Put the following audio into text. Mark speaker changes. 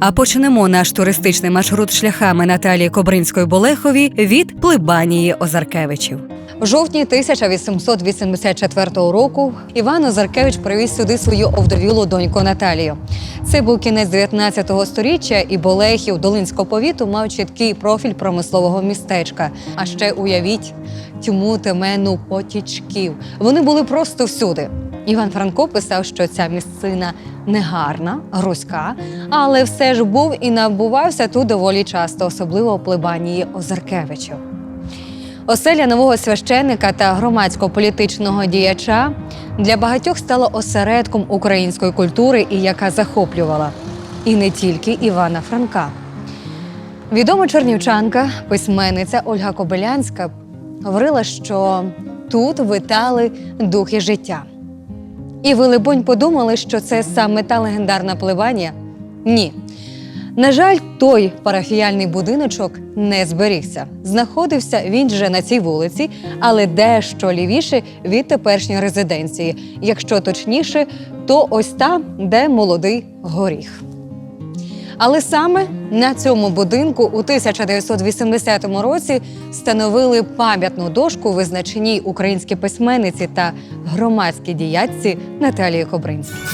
Speaker 1: А почнемо наш туристичний маршрут шляхами Наталії Кобринської Болехові від Плебанії Озаркевичів. В жовтні 1884 року Іван Озаркевич привіз сюди свою овдовілу доньку Наталію. Це був кінець 19 століття, і Болехів Долинського повіту мав чіткий профіль промислового містечка. А ще уявіть тьму темену потічків. Вони були просто всюди. Іван Франко писав, що ця місцина негарна, грузька, але все ж був і набувався тут доволі часто, особливо у плебанії Озаркевичів. Оселя нового священника та громадського політичного діяча для багатьох стала осередком української культури і яка захоплювала і не тільки Івана Франка. Відома чернівчанка, письменниця Ольга Кобилянська говорила, що тут витали духи життя. І ви, либонь, подумали, що це саме та легендарна пливання? Ні. На жаль, той парафіяльний будиночок не зберігся. Знаходився він вже на цій вулиці, але дещо лівіше від теперішньої резиденції. Якщо точніше, то ось там, де молодий горіх. Але саме на цьому будинку у 1980 році встановили пам'ятну дошку визначеній українській письменниці та громадській діячці Наталії Кобринській.